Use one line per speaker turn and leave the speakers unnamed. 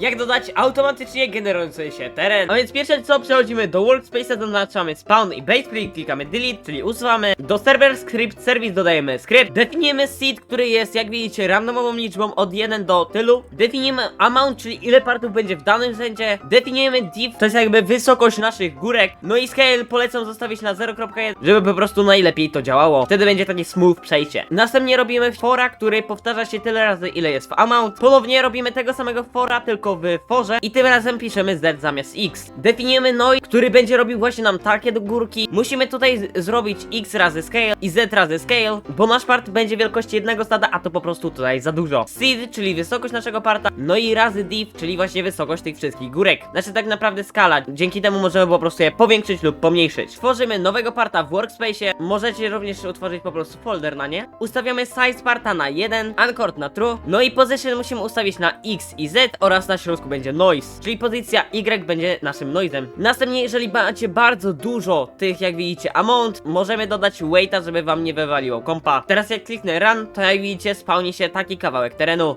jak dodać automatycznie generujący się teren. A więc pierwsze co, przechodzimy do workspace'a, zaznaczamy spawn i base, czyli klikamy delete, czyli usuwamy. Do server script service dodajemy skrypt. Definiujemy seed, który jest jak widzicie randomową liczbą od 1 do tylu. Definiujemy amount, czyli ile partów będzie w danym rzędzie. Definiujemy div, to jest jakby wysokość naszych górek. No i scale polecam zostawić na 0.1, żeby po prostu najlepiej to działało. Wtedy będzie takie smooth przejście. Następnie robimy fora, który powtarza się tyle razy, ile jest w amount. Ponownie robimy tego samego fora, tylko w forze i tym razem piszemy z zamiast x. Definiujemy noi, który będzie robił właśnie nam takie do górki. Musimy tutaj zrobić x razy scale i z razy scale, bo nasz part będzie wielkości jednego stada, a to po prostu tutaj za dużo. Seed, czyli wysokość naszego parta, no i razy div, czyli właśnie wysokość tych wszystkich górek. Znaczy tak naprawdę skala, dzięki temu możemy po prostu je powiększyć lub pomniejszyć. Tworzymy nowego parta w workspace, możecie również utworzyć po prostu folder na nie. Ustawiamy size parta na 1, anchor na true, no i position musimy ustawić na x i z oraz na środku będzie noise, czyli pozycja y będzie naszym noisem. Następnie jeżeli macie bardzo dużo tych jak widzicie amount, możemy dodać weighta, żeby wam nie wywaliło kompa. Teraz jak kliknę run, to jak widzicie spawni się taki kawałek terenu.